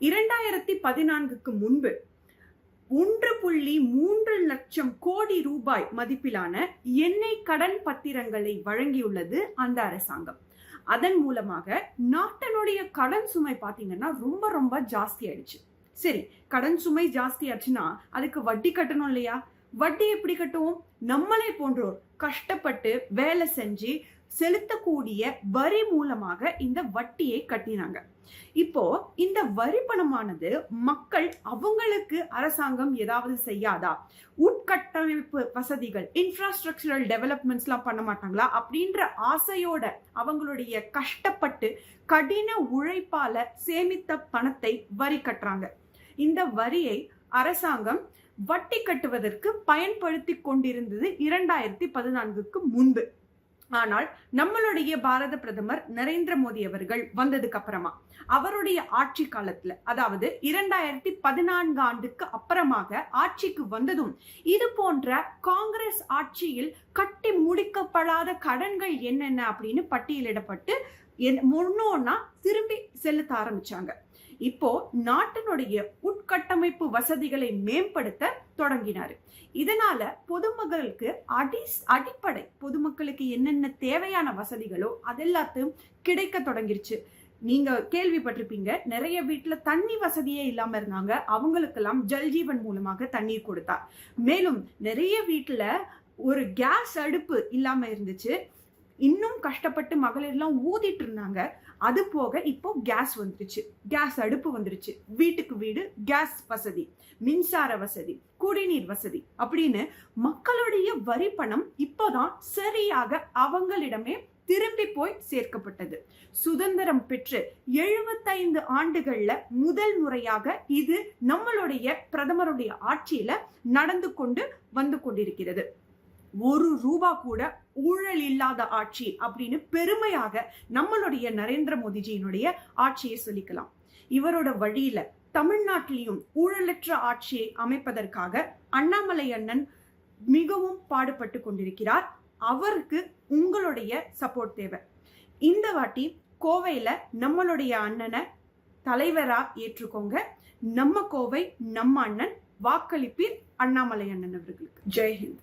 இரண்டாயிரத்தி பதினான்குக்கு முன்பு ஒன்று புள்ளி மூன்று லட்சம் கோடி ரூபாய் மதிப்பிலான எண்ணெய் கடன் பத்திரங்களை வழங்கியுள்ளது அந்த அரசாங்கம். அதன் மூலமாக நாட்டினுடைய கடன் சுமை பாத்தீங்கன்னா ரொம்ப ரொம்ப ஜாஸ்தி ஆயிடுச்சு. சரி கடன் சுமை ஜாஸ்தி ஆச்சுன்னா அதுக்கு வட்டி கட்டணும் இல்லையா? வட்டி எப்படி கட்டுவோம்? நம்மளே போன்றோர் கஷ்டப்பட்டு வேலை செஞ்சு செலுத்தக்கூடிய வரி மூலமாக இந்த வட்டியை கட்டினாங்க. இப்போ இந்த வரி பணமானது மக்கள் அவங்களுக்கு அரசாங்கம் ஏதாவது செய்யாதா? உட்கட்டமைப்பு வசதிகள் இன்ஃப்ராஸ்ட்ரக்சரல் டெவலப்மெண்ட்ஸ்லாம் பண்ண மாட்டாங்களா? அப்படின்ற ஆசையோட அவங்களுடைய கஷ்டப்பட்டு கடின உழைப்பால சேமித்த பணத்தை வரி கட்டுறாங்க. இந்த வரியை அரசாங்கம் வட்டி கட்டுவதற்கு பயன்படுத்தி கொண்டிருந்தது இரண்டாயிரத்தி பதினான்குக்கு முன்பு. ஆனால் நம்மளுடைய பாரத பிரதமர் நரேந்திர மோடி அவர்கள் வந்ததுக்கு அப்புறமா அவருடைய ஆட்சி காலத்துல அதாவது இரண்டாயிரத்தி பதினான்கு ஆண்டுக்கு அப்புறமாக ஆட்சிக்கு வந்ததும் இது போன்ற காங்கிரஸ் ஆட்சியில் கட்டி முடிக்கப்படாத கடன்கள் என்னென்ன அப்படின்னு பட்டியலிடப்பட்டு முன்னோன்னா திரும்பி செலுத்த ஆரம்பிச்சாங்க. இப்போ நாட்டினுடைய உட்கட்டமைப்பு வசதிகளை மேம்படுத்த தொடங்கினாரு. இதனால பொதுமக்களுக்கு அடி அடிப்படை பொதுமக்களுக்கு என்னென்ன தேவையான வசதிகளோ அதெல்லாத்தையும் கிடைக்க தொடங்கிருச்சு. நீங்க கேள்விப்பட்டிருப்பீங்க நிறைய வீட்டுல தண்ணி வசதியே இல்லாம இருந்தாங்க. அவங்களுக்கெல்லாம் ஜல்ஜீவன் மூலமாக தண்ணீர் கொடுத்தார் மேலும் நிறைய வீட்டுல ஒரு கேஸ் அடுப்பு இல்லாம இருந்துச்சு. இன்னும் கஷ்டப்பட்டு மகளிர்லாம் ஊதிட்டு இருந்தாங்க அது போக இப்போ கேஸ் வந்துருச்சு. கேஸ் அடுப்பு வந்துருச்சு. வீட்டுக்கு வீடு கேஸ் வசதி மின்சார வசதி குடிநீர் வசதி அப்படின்னு மக்களுடைய வரி பணம் இப்போதான் சரியாக அவங்களிடமே திரும்பி போய் சேர்க்கப்பட்டது. சுதந்திரம் பெற்று எழுபத்தைந்து ஆண்டுகள்ல முதல் முறையாக இது நம்மளுடைய பிரதமருடைய ஆட்சியில நடந்து கொண்டு வந்து கொண்டிருக்கிறது. ஒரு ரூபா கூட ஊழல் இல்லாத ஆட்சி அப்படின்னு பெருமையாக நம்மளுடைய நரேந்திர மோடிஜியினுடைய ஆட்சியை சொல்லிக்கலாம். இவரோட வழியில தமிழ்நாட்டிலையும் ஊழலற்ற ஆட்சியை அமைப்பதற்காக அண்ணாமலை அண்ணன் மிகவும் பாடுபட்டு கொண்டிருக்கிறார். அவருக்கு உங்களுடைய சப்போர்ட் தேவை. இந்த வாட்டி கோவையில நம்மளுடைய அண்ணனை தலைவரா ஏற்றுக்கோங்க. நம்ம கோவை நம்ம அண்ணன் வாக்களிப்பீர் அண்ணாமலை அண்ணன் அவர்களுக்கு. ஜெய்ஹிந்த்